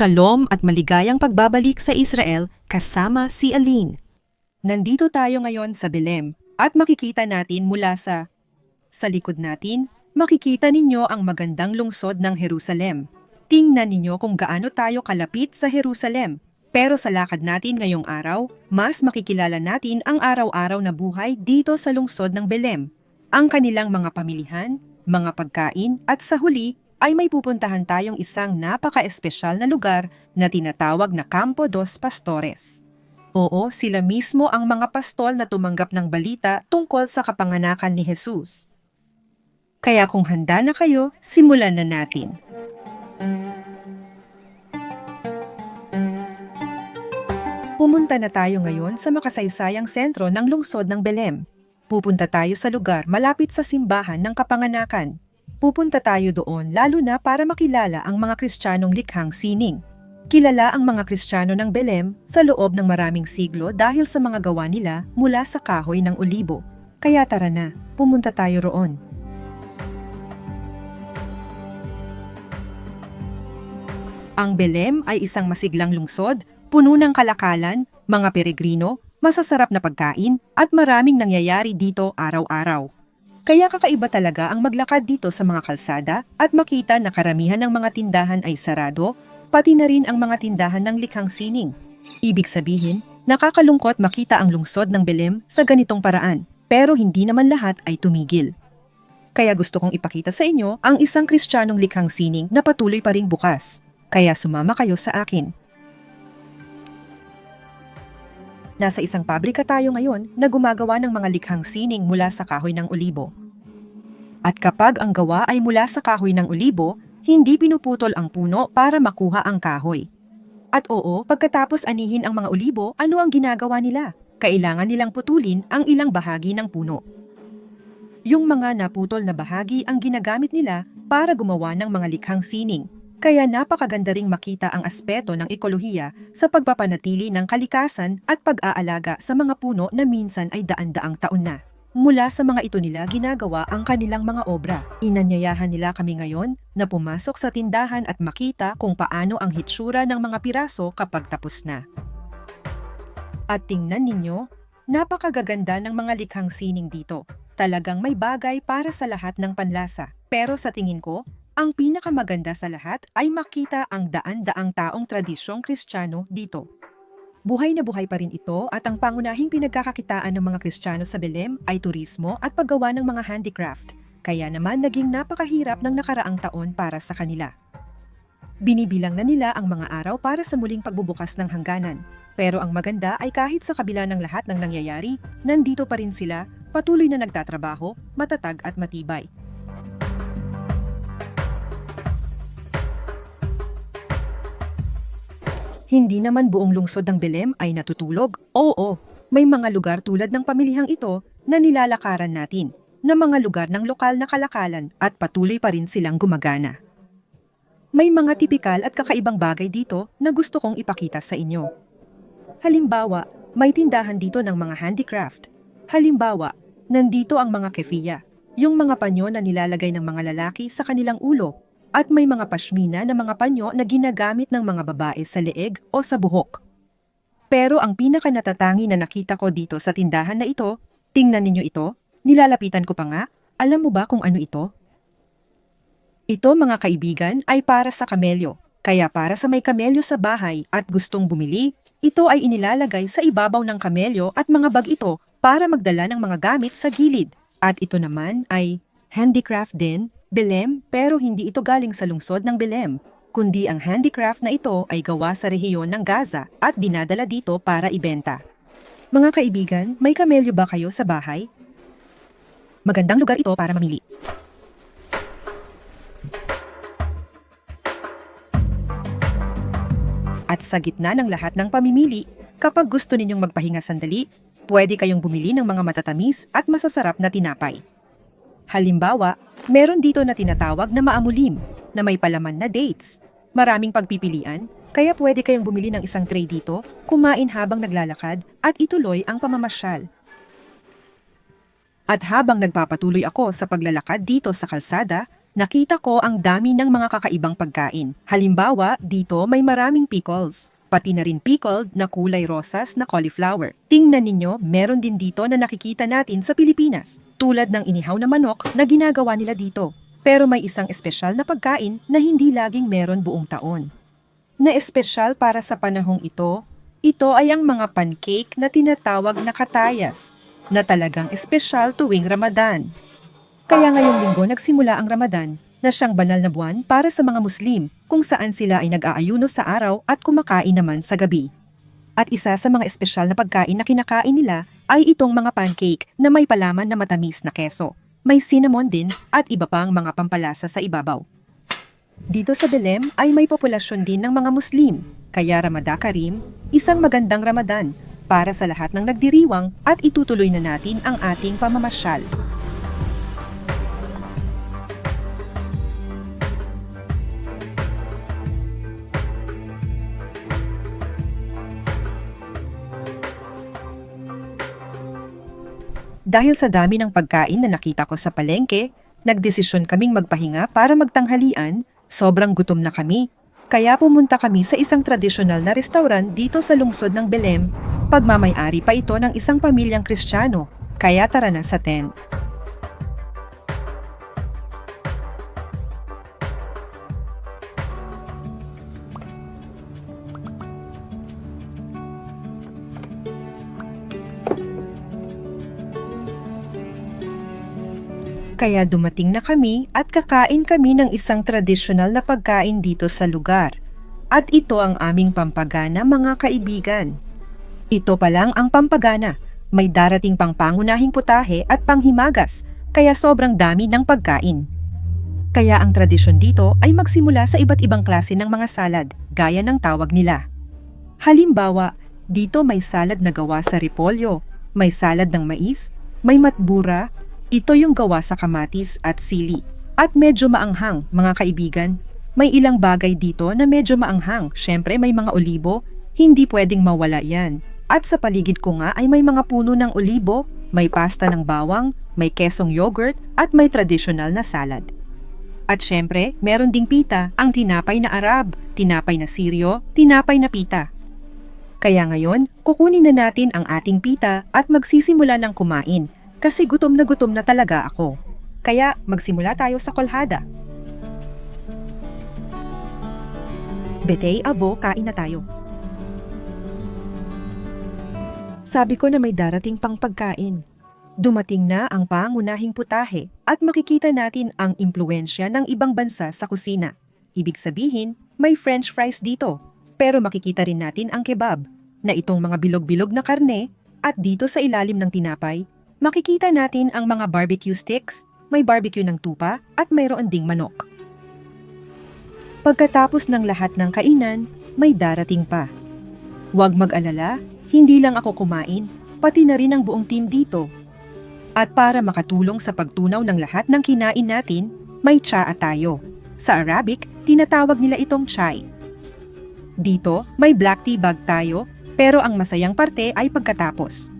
Shalom at maligayang pagbabalik sa Israel kasama si Aline. Nandito tayo ngayon sa Belem at makikita natin mula sa sa likod natin, makikita ninyo ang magandang lungsod ng Jerusalem. Tingnan ninyo kung gaano tayo kalapit sa Jerusalem. Pero sa lakad natin ngayong araw, mas makikilala natin ang araw-araw na buhay dito sa lungsod ng Belem. Ang kanilang mga pamilihan, mga pagkain at sa huli ay may pupuntahan tayong isang napaka-espesyal na lugar na tinatawag na Campo dos Pastores. Oo, sila mismo ang mga pastol na tumanggap ng balita tungkol sa kapanganakan ni Jesus. Kaya kung handa na kayo, simulan na natin. Pumunta na tayo ngayon sa makasaysayang sentro ng lungsod ng Belem. Pupunta tayo sa lugar malapit sa simbahan ng kapanganakan. Pupunta tayo doon lalo na para makilala ang mga Kristiyanong likhang sining. Kilala ang mga Kristiyano ng Belem sa loob ng maraming siglo dahil sa mga gawa nila mula sa kahoy ng olibo. Kaya tara na, pumunta tayo roon. Ang Belem ay isang masiglang lungsod, puno ng kalakalan, mga peregrino, masasarap na pagkain at maraming nangyayari dito araw-araw. Kaya kakaiba talaga ang maglakad dito sa mga kalsada at makita na karamihan ng mga tindahan ay sarado, pati na rin ang mga tindahan ng likhang sining. Ibig sabihin, nakakalungkot makita ang lungsod ng Belem sa ganitong paraan, pero hindi naman lahat ay tumigil. Kaya gusto kong ipakita sa inyo ang isang kristyanong likhang sining na patuloy pa ring bukas. Kaya sumama kayo sa akin. Nasa isang pabrika tayo ngayon na gumagawa ng mga likhang sining mula sa kahoy ng olibo. At kapag ang gawa ay mula sa kahoy ng olibo, hindi pinuputol ang puno para makuha ang kahoy. At oo, pagkatapos anihin ang mga olibo, ano ang ginagawa nila? Kailangan nilang putulin ang ilang bahagi ng puno. Yung mga naputol na bahagi ang ginagamit nila para gumawa ng mga likhang sining. Kaya napakaganda ring makita ang aspeto ng ekolohiya sa pagpapanatili ng kalikasan at pag-aalaga sa mga puno na minsan ay daan-daang taon na. Mula sa mga ito nila ginagawa ang kanilang mga obra. Inanyayahan nila kami ngayon na pumasok sa tindahan at makita kung paano ang hitsura ng mga piraso kapag tapos na. At tingnan ninyo, napakagaganda ng mga likhang sining dito. Talagang may bagay para sa lahat ng panlasa. Pero sa tingin ko, ang pinakamaganda sa lahat ay makita ang daan-daang taong tradisyong kristyano dito. Buhay na buhay pa rin ito at ang pangunahing pinagkakakitaan ng mga kristyano sa Belem ay turismo at paggawa ng mga handicraft. Kaya naman naging napakahirap ng nakaraang taon para sa kanila. Binibilang na nila ang mga araw para sa muling pagbubukas ng hangganan. Pero ang maganda ay kahit sa kabila ng lahat ng nangyayari, nandito pa rin sila, patuloy na nagtatrabaho, matatag at matibay. Hindi naman buong lungsod ng Belem ay natutulog. Oo, may mga lugar tulad ng pamilihang ito na nilalakaran natin, na mga lugar ng lokal na kalakalan at patuloy pa rin silang gumagana. May mga tipikal at kakaibang bagay dito na gusto kong ipakita sa inyo. Halimbawa, may tindahan dito ng mga handicraft. Halimbawa, nandito ang mga kefiya, yung mga panyo na nilalagay ng mga lalaki sa kanilang ulo at may mga pashmina na mga panyo na ginagamit ng mga babae sa leeg o sa buhok. Pero ang pinaka natatangi na nakita ko dito sa tindahan na ito, tingnan ninyo ito, nilalapitan ko pa nga, alam mo ba kung ano ito? Ito mga kaibigan ay para sa kamelyo, kaya para sa may kamelyo sa bahay at gustong bumili, ito ay inilalagay sa ibabaw ng kamelyo at mga bag ito para magdala ng mga gamit sa gilid. At ito naman ay handicraft din Belem pero hindi ito galing sa lungsod ng Belem, kundi ang handicraft na ito ay gawa sa rehiyon ng Gaza at dinadala dito para ibenta. Mga kaibigan, may kamelyo ba kayo sa bahay? Magandang lugar ito para mamili. At sa gitna ng lahat ng pamimili, kapag gusto ninyong magpahinga sandali, pwede kayong bumili ng mga matatamis at masasarap na tinapay. Halimbawa, meron dito na tinatawag na maamulim na may palaman na dates. Maraming pagpipilian, kaya pwede kayong bumili ng isang tray dito, kumain habang naglalakad at ituloy ang pamamasyal. At habang nagpapatuloy ako sa paglalakad dito sa kalsada, nakita ko ang dami ng mga kakaibang pagkain. Halimbawa, dito may maraming pickles. Pati na rin pickled na kulay rosas na cauliflower. Tingnan ninyo, meron din dito na nakikita natin sa Pilipinas. Tulad ng inihaw na manok na ginagawa nila dito. Pero may isang espesyal na pagkain na hindi laging meron buong taon. Na espesyal para sa panahong ito, ito ay ang mga pancake na tinatawag na katayas, na talagang espesyal tuwing Ramadan. Kaya ngayong linggo nagsimula ang Ramadan na siyang banal na buwan para sa mga Muslim kung saan sila ay nag-aayuno sa araw at kumakain naman sa gabi. At isa sa mga espesyal na pagkain na kinakain nila ay itong mga pancake na may palaman na matamis na keso. May cinnamon din at iba pang mga pampalasa sa ibabaw. Dito sa Belem ay may populasyon din ng mga Muslim, kaya Ramada Karim, isang magandang Ramadan para sa lahat ng nagdiriwang at itutuloy na natin ang ating pamamasyal. Dahil sa dami ng pagkain na nakita ko sa palengke, nagdesisyon kaming magpahinga para magtanghalian, sobrang gutom na kami. Kaya pumunta kami sa isang tradisyonal na restaurant dito sa lungsod ng Belem. Pagmamayari pa ito ng isang pamilyang Kristiyano, kaya tara na sa tent. Kaya dumating na kami at kakain kami ng isang tradisyonal na pagkain dito sa lugar. At ito ang aming pampagana mga kaibigan. Ito pa lang ang pampagana. May darating pang pangunahing putahe at panghimagas, kaya sobrang dami ng pagkain. Kaya ang tradisyon dito ay magsimula sa iba't ibang klase ng mga salad, gaya ng tawag nila. Halimbawa, dito may salad na gawa sa repolyo, may salad ng mais, may matbura, ito yung gawa sa kamatis at sili. At medyo maanghang, mga kaibigan. May ilang bagay dito na medyo maanghang. Siyempre may mga olibo, hindi pwedeng mawala yan. At sa paligid ko nga ay may mga puno ng olibo, may pasta ng bawang, may kesong yogurt at may tradisyonal na salad. At syempre, meron ding pita, ang tinapay na Arab, tinapay na Siryo, tinapay na pita. Kaya ngayon, kukunin na natin ang ating pita at magsisimula ng kumain kasi gutom na gutom na talaga ako. Kaya magsimula tayo sa kolhada. Betay, avo, kain na tayo. Sabi ko na may darating pang pagkain. Dumating na ang pangunahing putahe at makikita natin ang impluensya ng ibang bansa sa kusina. Ibig sabihin, may french fries dito. Pero makikita rin natin ang kebab, na itong mga bilog-bilog na karne at dito sa ilalim ng tinapay, makikita natin ang mga barbecue sticks, may barbecue ng tupa at mayroon ding manok. Pagkatapos ng lahat ng kainan, may darating pa. Huwag mag-alala, hindi lang ako kumain, pati na rin ang buong team dito. At para makatulong sa pagtunaw ng lahat ng kinain natin, may tsaa tayo. Sa Arabic, tinatawag nila itong chai. Dito, may black tea bag tayo, pero ang masayang parte ay pagkatapos.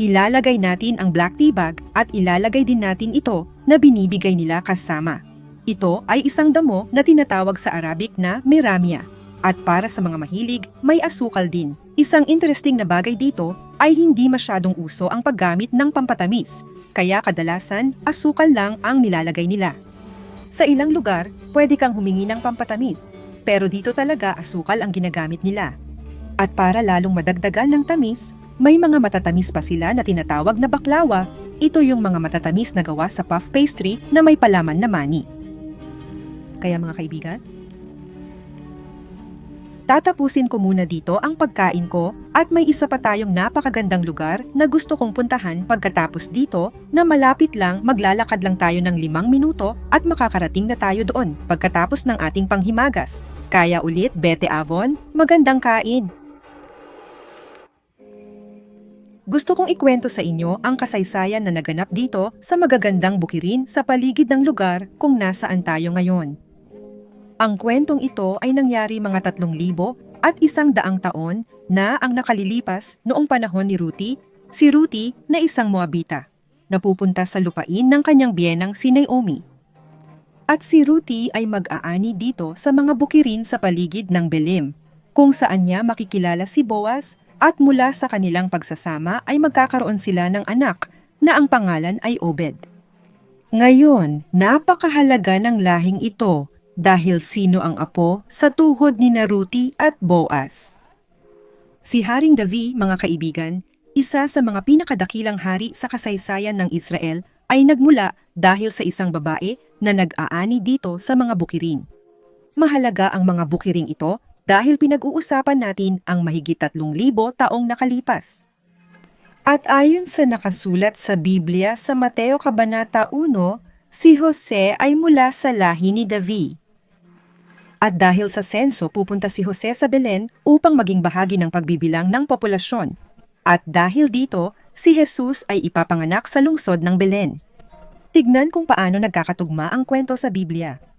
Ilalagay natin ang black tea bag at ilalagay din natin ito na binibigay nila kasama. Ito ay isang damo na tinatawag sa Arabic na meramia. At para sa mga mahilig, may asukal din. Isang interesting na bagay dito ay hindi masyadong uso ang paggamit ng pampatamis, kaya kadalasan asukal lang ang nilalagay nila. Sa ilang lugar, pwede kang humingi ng pampatamis, pero dito talaga asukal ang ginagamit nila. At para lalong madagdagan ng tamis, may mga matatamis pa sila na tinatawag na baklawa. Ito yung mga matatamis na gawa sa puff pastry na may palaman na mani. Kaya mga kaibigan, tatapusin ko muna dito ang pagkain ko at may isa pa tayong napakagandang lugar na gusto kong puntahan pagkatapos dito na malapit lang maglalakad lang tayo ng limang minuto at makakarating na tayo doon pagkatapos ng ating panghimagas. Kaya ulit, Bete Avon, magandang kain! Gusto kong ikwento sa inyo ang kasaysayan na naganap dito sa magagandang bukirin sa paligid ng lugar kung nasaan tayo ngayon. Ang kwentong ito ay nangyari mga tatlong libo at isang daang taon na ang nakalilipas noong panahon ni Ruti, si Ruti na isang Moabita, na pupunta sa lupain ng kanyang biyenang si Naomi. At si Ruti ay mag-aani dito sa mga bukirin sa paligid ng Belim, kung saan niya makikilala si Boaz at mula sa kanilang pagsasama ay magkakaroon sila ng anak na ang pangalan ay Obed. Ngayon, napakahalaga ng lahing ito dahil sino ang apo sa tuhod ni Naruti at Boaz. Si Haring Davi, mga kaibigan, isa sa mga pinakadakilang hari sa kasaysayan ng Israel ay nagmula dahil sa isang babae na nag-aani dito sa mga bukirin. Mahalaga ang mga bukiring ito dahil pinag-uusapan natin ang mahigit 3,000 taong nakalipas. At ayon sa nakasulat sa Biblia sa Mateo Kabanata 1, si Jose ay mula sa lahi ni Davi. At dahil sa senso pupunta si Jose sa Belen upang maging bahagi ng pagbibilang ng populasyon. At dahil dito, si Jesus ay ipapanganak sa lungsod ng Belen. Tignan kung paano nagkakatugma ang kwento sa Biblia.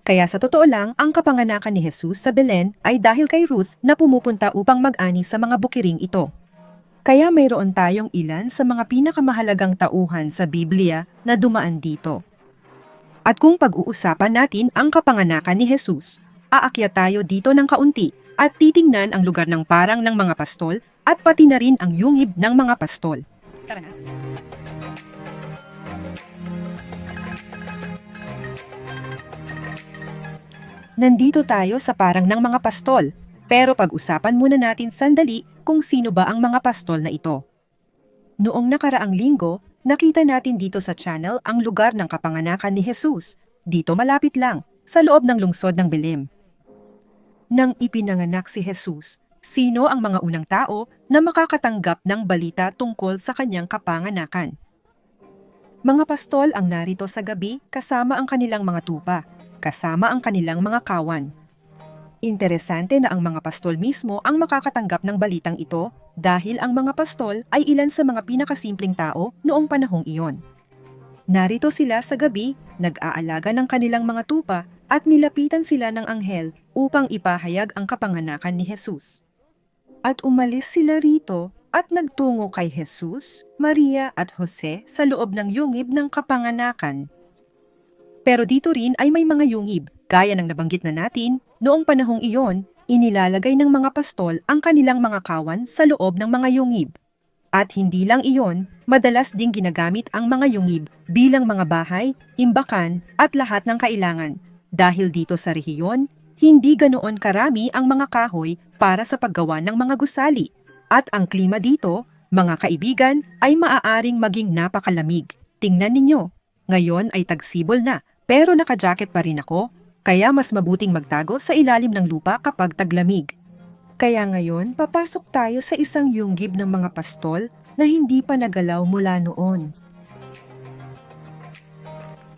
Kaya sa totoo lang, ang kapanganakan ni Jesus sa Belen ay dahil kay Ruth na pumupunta upang mag-ani sa mga bukiring ito. Kaya mayroon tayong ilan sa mga pinakamahalagang tauhan sa Biblia na dumaan dito. At kung pag-uusapan natin ang kapanganakan ni Jesus, aakyat tayo dito ng kaunti at titingnan ang lugar ng parang ng mga pastol at pati na rin ang yungib ng mga pastol. Tara na. Nandito tayo sa parang ng mga pastol, pero pag-usapan muna natin sandali kung sino ba ang mga pastol na ito. Noong nakaraang linggo, nakita natin dito sa channel ang lugar ng kapanganakan ni Jesus, dito malapit lang, sa loob ng lungsod ng Belem. Nang ipinanganak si Jesus, sino ang mga unang tao na makakatanggap ng balita tungkol sa kanyang kapanganakan? Mga pastol ang narito sa gabi kasama ang kanilang mga tupa, kasama ang kanilang mga kawan. Interesante na ang mga pastol mismo ang makakatanggap ng balitang ito dahil ang mga pastol ay ilan sa mga pinakasimpleng tao noong panahong iyon. Narito sila sa gabi, nag-aalaga ng kanilang mga tupa at nilapitan sila ng anghel upang ipahayag ang kapanganakan ni Jesus. At umalis sila rito at nagtungo kay Jesus, Maria at Jose sa loob ng yungib ng kapanganakan. Pero dito rin ay may mga yungib, gaya ng nabanggit na natin, noong panahong iyon, inilalagay ng mga pastol ang kanilang mga kawan sa loob ng mga yungib. At hindi lang iyon, madalas ding ginagamit ang mga yungib bilang mga bahay, imbakan at lahat ng kailangan. Dahil dito sa rehiyon, hindi ganoon karami ang mga kahoy para sa paggawa ng mga gusali. At ang klima dito, mga kaibigan, ay maaaring maging napakalamig. Tingnan ninyo, ngayon ay tagsibol na, pero naka-jacket pa rin ako, kaya mas mabuting magtago sa ilalim ng lupa kapag taglamig. Kaya ngayon, papasok tayo sa isang yunggib ng mga pastol na hindi pa nagalaw mula noon.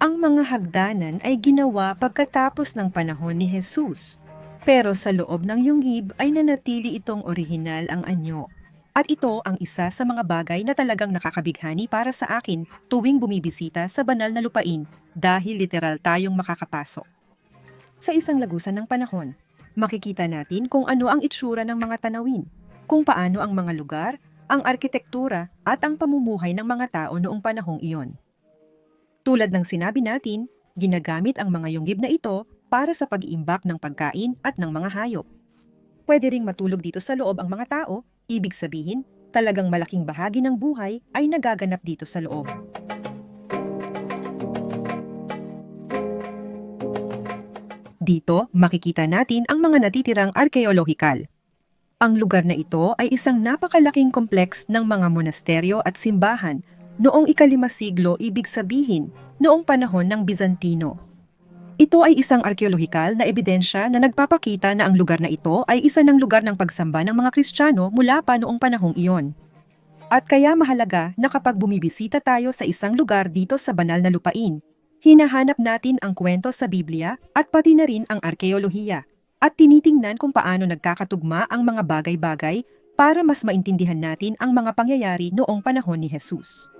Ang mga hagdanan ay ginawa pagkatapos ng panahon ni Jesus. Pero sa loob ng yunggib ay nanatili itong orihinal ang anyo. At ito ang isa sa mga bagay na talagang nakakabighani para sa akin tuwing bumibisita sa banal na lupain dahil literal tayong makakapasok. Sa isang lagusan ng panahon, makikita natin kung ano ang itsura ng mga tanawin, kung paano ang mga lugar, ang arkitektura at ang pamumuhay ng mga tao noong panahong iyon. Tulad ng sinabi natin, ginagamit ang mga yunggib na ito para sa pag-iimbak ng pagkain at ng mga hayop. Pwede ring matulog dito sa loob ang mga tao, ibig sabihin, talagang malaking bahagi ng buhay ay nagaganap dito sa loob. Dito, makikita natin ang mga natitirang arkeolohikal. Ang lugar na ito ay isang napakalaking kompleks ng mga monasteryo at simbahan noong ikalima siglo ibig sabihin noong panahon ng Bizantino. Ito ay isang arkeolohikal na ebidensya na nagpapakita na ang lugar na ito ay isa ng lugar ng pagsamba ng mga Kristiyano mula pa noong panahong iyon. At kaya mahalaga na kapag bumibisita tayo sa isang lugar dito sa banal na lupain, hinahanap natin ang kwento sa Biblia at pati na rin ang arkeolohiya at tinitingnan kung paano nagkakatugma ang mga bagay-bagay para mas maintindihan natin ang mga pangyayari noong panahon ni Jesus.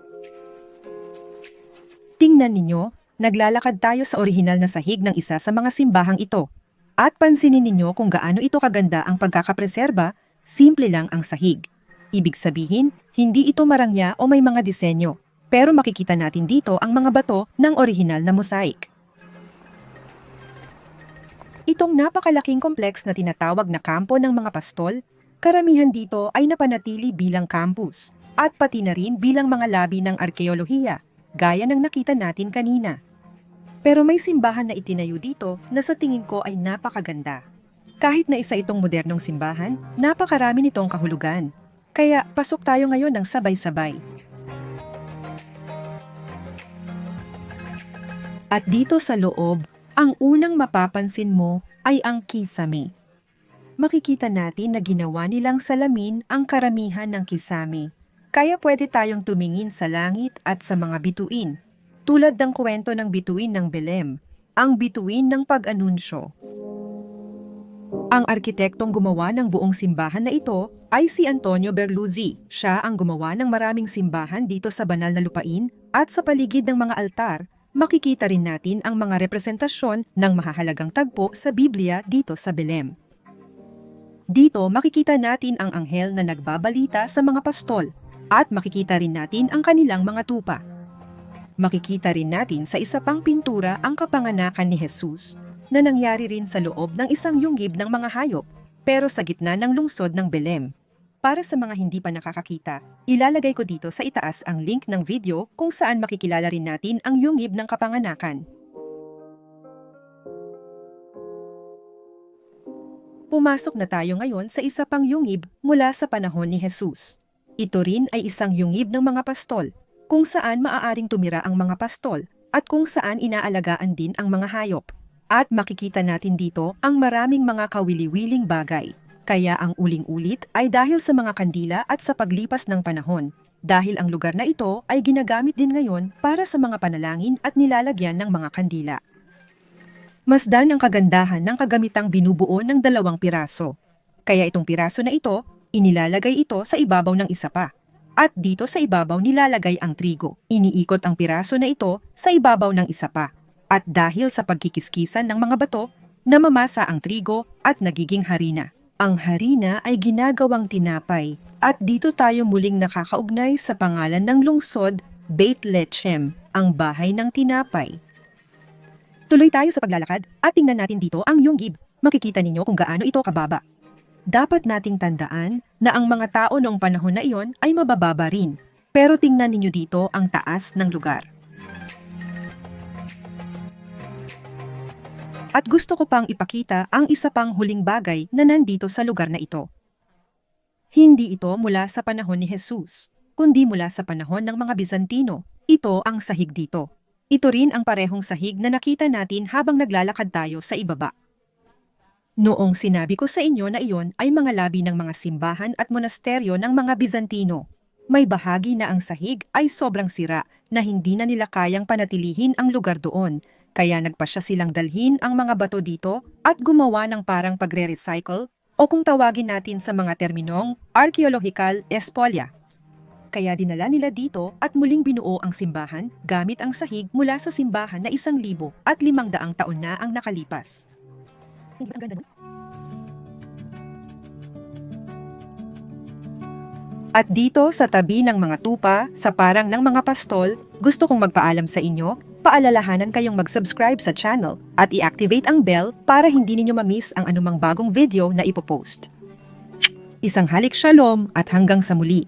Tingnan ninyo, naglalakad tayo sa orihinal na sahig ng isa sa mga simbahang ito. At pansinin ninyo kung gaano ito kaganda ang pagkakapreserba, simple lang ang sahig. Ibig sabihin, hindi ito marangya o may mga disenyo, pero makikita natin dito ang mga bato ng orihinal na mosaic. Itong napakalaking kompleks na tinatawag na kampo ng mga pastol, karamihan dito ay napanatili bilang campus at pati na rin bilang mga labi ng arkeolohiya, gaya ng nakita natin kanina. Pero may simbahan na itinayo dito na sa tingin ko ay napakaganda. Kahit na isa itong modernong simbahan, napakarami nitong kahulugan. Kaya pasok tayo ngayon ng sabay-sabay. At dito sa loob, ang unang mapapansin mo ay ang kisame. Makikita natin na ginawa nilang salamin ang karamihan ng kisame. Kaya pwede tayong tumingin sa langit at sa mga bituin. Tulad ng kwento ng bituin ng Belem, ang bituin ng pag-anunsyo. Ang arkitektong gumawa ng buong simbahan na ito ay si Antonio Berluzzi. Siya ang gumawa ng maraming simbahan dito sa banal na lupain at sa paligid ng mga altar makikita rin natin ang mga representasyon ng mahahalagang tagpo sa Biblia dito sa Belem. Dito makikita natin ang anghel na nagbabalita sa mga pastol at makikita rin natin ang kanilang mga tupa. Makikita rin natin sa isa pang pintura ang kapanganakan ni Jesus na nangyari rin sa loob ng isang yungib ng mga hayop pero sa gitna ng lungsod ng Belem. Para sa mga hindi pa nakakakita, ilalagay ko dito sa itaas ang link ng video kung saan makikilala rin natin ang yungib ng kapanganakan. Pumasok na tayo ngayon sa isa pang yungib mula sa panahon ni Jesus. Ito rin ay isang yungib ng mga pastol, kung saan maaaring tumira ang mga pastol at kung saan inaalagaan din ang mga hayop. At makikita natin dito ang maraming mga kawili-wiling bagay. Kaya ang uling-ulit ay dahil sa mga kandila at sa paglipas ng panahon. Dahil ang lugar na ito ay ginagamit din ngayon para sa mga panalangin at nilalagyan ng mga kandila. Masdan ang kagandahan ng kagamitang binubuo ng dalawang piraso. Kaya itong piraso na ito, inilalagay ito sa ibabaw ng isa pa. At dito sa ibabaw nilalagay ang trigo. Iniikot ang piraso na ito sa ibabaw ng isa pa. At dahil sa pagkikiskisan ng mga bato, namamasa ang trigo at nagiging harina. Ang harina ay ginagawang tinapay at dito tayo muling nakakaugnay sa pangalan ng lungsod Beit Lechem, ang bahay ng tinapay. Tuloy tayo sa paglalakad at tingnan natin dito ang Yonggib. Makikita ninyo kung gaano ito kababa. Dapat nating tandaan na ang mga tao noong panahon na iyon ay mabababa rin. Pero tingnan ninyo dito ang taas ng lugar. At gusto ko pang ipakita ang isa pang huling bagay na nandito sa lugar na ito. Hindi ito mula sa panahon ni Jesus, kundi mula sa panahon ng mga Bizantino. Ito ang sahig dito. Ito rin ang parehong sahig na nakita natin habang naglalakad tayo sa ibaba. Noong sinabi ko sa inyo na iyon ay mga labi ng mga simbahan at monasteryo ng mga Bizantino, may bahagi na ang sahig ay sobrang sira na hindi na nila kayang panatilihin ang lugar doon kaya nagpasya silang dalhin ang mga bato dito at gumawa ng parang pagre-recycle o kung tawagin natin sa mga terminong archaeological espolya. Kaya dinala nila dito at muling binuo ang simbahan gamit ang sahig mula sa simbahan na isang libo at limang daang taon na ang nakalipas. Hindi ba ang ganda? At dito sa tabi ng mga tupa, sa parang ng mga pastol, gusto kong magpaalam sa inyo paalalahanan kayong mag-subscribe sa channel at i-activate ang bell para hindi ninyo ma-miss ang anumang bagong video na ipopost. Isang halik shalom at hanggang sa muli.